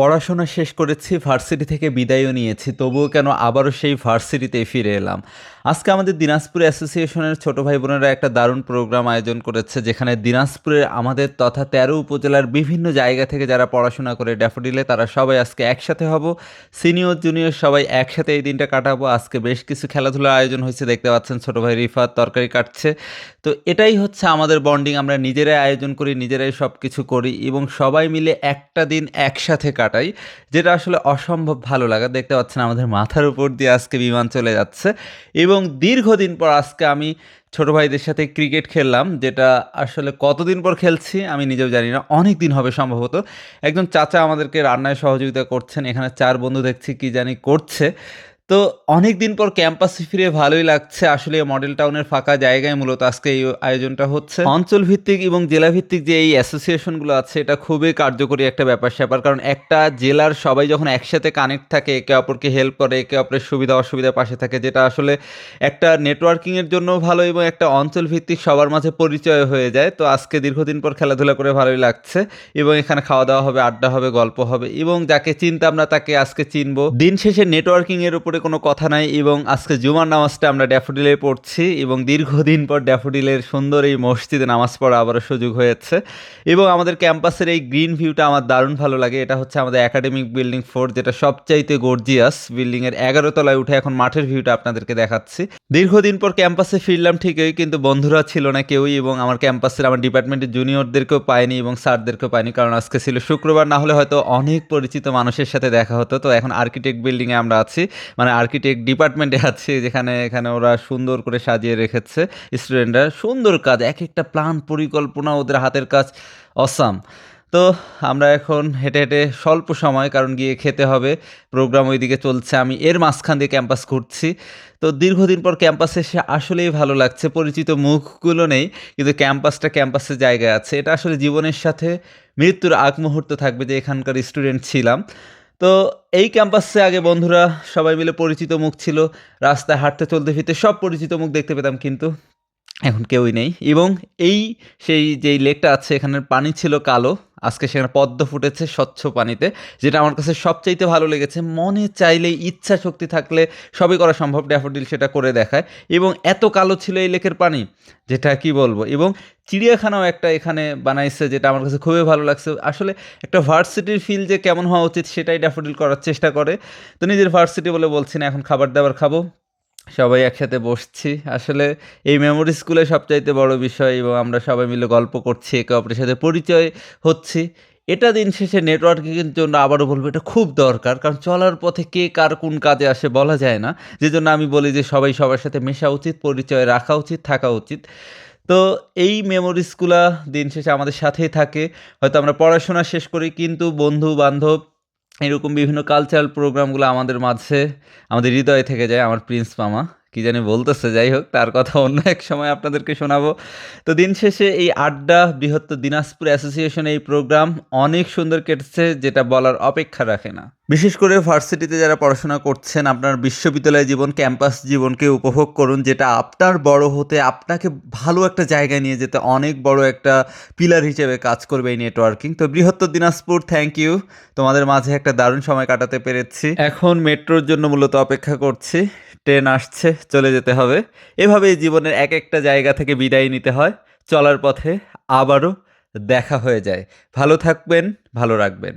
পড়াশোনা শেষ করেছি, ভার্সিটি থেকে বিদায়ও নিয়েছি, তবুও কেন আবারও সেই ভার্সিটিতে ফিরে এলাম? আজকে আমাদের দিনাজপুর অ্যাসোসিয়েশনের ছোট ভাই বোনেরা একটা দারুণ প্রোগ্রাম আয়োজন করেছে, যেখানে দিনাজপুরের আমাদের তথা তেরো উপজেলার বিভিন্ন জায়গা থেকে যারা পড়াশোনা করে ড্যাফোডিলে, তারা সবাই আজকে একসাথে হব। সিনিয়র, জুনিয়র সবাই একসাথে এই দিনটা কাটাবো। আজকে বেশ কিছু খেলাধুলার আয়োজন হয়েছে, দেখতে পাচ্ছেন ছোট ভাই রিফাত তরকারি কাটছে। তো এটাই হচ্ছে আমাদের বন্ডিং, আমরা নিজেরাই আয়োজন করি, নিজেরাই সব কিছু করি এবং সবাই মিলে একটা দিন একসাথে কাটাই, যেটা আসলে অসম্ভব ভালো লাগা। দেখতে পাচ্ছেন আমাদের মাথার উপর দিয়ে আজকে বিমান চলে যাচ্ছে এবং দীর্ঘদিন পর আজকে আমি ছোট ভাইদের সাথে ক্রিকেট খেললাম, যেটা আসলে কতদিন পর খেলছি আমি নিজেও জানি না অনেক দিন হবে সম্ভবত। একজন চাচা আমাদেরকে রান্নায় সহযোগিতা করছেন, এখানে চার বন্ধু দেখছি কি জানি করছে। তো অনেক দিন পর ক্যাম্পাসে ফিরে ভালোই লাগছে। আসলে মডেল টাউনের ফাঁকা জায়গায় মূলত আজকে এই আয়োজনটা হচ্ছে। অঞ্চল ভিত্তিক এবং জেলা ভিত্তিক যে এই অ্যাসোসিয়েশনগুলো আছে, এটা খুবই কার্যকরী একটা ব্যাপার স্যাপার। কারণ একটা জেলার সবাই যখন একসাথে কানেক্ট থাকে, একে অপরকে হেল্প করে, একে অপরের সুবিধা অসুবিধা পাশে থাকে, যেটা আসলে একটা নেটওয়ার্কিংয়ের জন্য ভালো এবং একটা অঞ্চল ভিত্তিক সবার মাঝে পরিচয় হয়ে যায়। তো আজকে দীর্ঘদিন পর খেলাধুলা করে ভালোই লাগছে এবং এখানে খাওয়া দাওয়া হবে, আড্ডা হবে, গল্প হবে এবং যাকে চিনতাম না তাকে আজকে চিনবো। দিন শেষে নেটওয়ার্কিংয়ের উপরে কোনো কথা নাই এবং আজকে জুমার নামাজটা আমরা ড্যাফোডিলে পড়ছি এবং দীর্ঘদিন পর ড্যাফোডিলের সুন্দর এই মসজিদে নামাজ পড়া আবারও সুযোগ হয়েছে। এবং আমাদের ক্যাম্পাসের এই গ্রিন ভিউটা আমার দারুণ ভালো লাগে। এটা হচ্ছে আমাদের একাডেমিক বিল্ডিং ফোর, যেটা সবচাইতে গর্জিয়াস। বিল্ডিংয়ের এগারো তলায় উঠে এখন মাঠের ভিউটা আপনাদেরকে দেখাচ্ছি। দীর্ঘদিন পর ক্যাম্পাসে ফিরলাম ঠিকই, কিন্তু বন্ধুরা ছিল না কেউই এবং আমার ক্যাম্পাসের আমার ডিপার্টমেন্টের জুনিয়রদেরকেও পাইনি এবং স্যারদেরকেও পাইনি, কারণ আজকে ছিল শুক্রবার। না হলে হয়তো অনেক পরিচিত মানুষের সাথে দেখা হতো। তো এখন আর্কিটেক্ট বিল্ডিংয়ে আমরা আছি। মানে আর্কিটেক্ট ডিপার্টমেন্টে আছে, যেখানে, এখানে ওরা সুন্দর করে সাজিয়ে রেখেছে স্টুডেন্টরা সুন্দর কাজ এক একটা প্ল্যান পরিকল্পনা ওদের হাতের কাজ অসাম তো আমরা এখন হেঁটে হেঁটে স্বল্প সময়, কারণ গিয়ে খেতে হবে। প্রোগ্রাম ওইদিকে চলছে, আমি এর মাঝখান দিয়ে ক্যাম্পাস ঘুরছি। তো দীর্ঘদিন পর ক্যাম্পাসে এসে আসলেই ভালো লাগছে, পরিচিত মুখগুলো নেই, কিন্তু ক্যাম্পাসটা ক্যাম্পাসের জায়গায় আছে। এটা আসলে জীবনের সাথে মৃত্যুর আগ মুহূর্ত থাকবে যে এখানকার স্টুডেন্ট ছিলাম। তো এই ক্যাম্পাসে আগে বন্ধুরা সবাই মিলে পরিচিত মুখ ছিল, রাস্তায় হাঁটতে চলতে ফিরতে সব পরিচিত মুখ দেখতে পেতাম কিন্তু। এখন কেউই নেই। এবং এই সেই যেই লেকটা আছে, এখানের পানি ছিল কালো। আজকে সেখানে পদ্ম ফুটেছে স্বচ্ছ পানিতে, যেটা আমার কাছে সবচাইতে ভালো লেগেছে। মনে চাইলেই ইচ্ছা শক্তি থাকলে সবই করা সম্ভব, ড্যাফোডিল সেটা করে দেখায়। এবং এত কালো ছিল এই লেকের পানি, যেটা কি বলব? এবং চিড়িয়াখানাও একটা এখানে বানাইছে, যেটা আমার কাছে খুবই ভালো লাগছে। আসলে একটা ভার্সিটির ফিল যে কেমন হওয়া উচিত, সেটাই ড্যাফোডিল করার চেষ্টা করে। তো নিজের ভার্সিটি বলে বলছি না, এখন খাবার দাবার খাব। সবাই একসাথে বসছি। আসলে এই মেমোরিজগুলো সবচাইতে বড় বিষয় এবং আমরা সবাই মিলে গল্প করছি, একে অপরের সাথে পরিচয় হচ্ছি। এটা দিন শেষে নেটওয়ার্কিংয়ের জন্য আবারও বলব এটা খুব দরকার, কারণ চলার পথে কে কার কোন কাজে আসে বলা যায় না। যে জন্য আমি বলি যে সবাই সবার সাথে মেশা উচিত, পরিচয় রাখা উচিত, থাকা উচিত। তো এই মেমোরিজগুলা দিন শেষে আমাদের সাথেই থাকে। হয়তো আমরা পড়াশোনা শেষ করি, কিন্তু বন্ধু বান্ধব এরকম বিভিন্ন কালচারাল প্রোগ্রামগুলো আমাদের মাঝে, আমাদের হৃদয়ে থেকে যায়, আমার প্রিন্স মামা। কী জানি বলতেছে, যাই হোক, তার কথা অন্য এক সময় আপনাদেরকে শোনাবো। তো দিন শেষে এই আড্ডা, বৃহত্তর দিনাজপুর অ্যাসোসিয়েশন এই প্রোগ্রাম অনেক সুন্দর কেটেছে, যেটা বলার অপেক্ষা রাখে না। বিশেষ করে ভার্সিটিতে যারা পড়াশোনা করছেন, আপনার বিশ্ববিদ্যালয় জীবন, ক্যাম্পাস জীবনকে উপভোগ করুন, যেটা আপনার বড় হতে আপনাকে ভালো একটা জায়গায় নিয়ে যেতে অনেক বড় একটা পিলার হিসেবে কাজ করবে এই নেটওয়ার্কিং তো বৃহত্তর দিনাজপুর থ্যাংক ইউ তোমাদের মাঝে একটা দারুণ সময় কাটাতে পেরেছি। এখন মেট্রোর জন্য মূলত অপেক্ষা করছি। ট্রেন আসছে, চলে যেতে হবে। এভাবেই জীবনের এক একটা জায়গা থেকে বিদায় নিতে হয়। চলার পথে আবারও দেখা হয়ে যায়। ভালো থাকবেন, ভালো রাখবেন।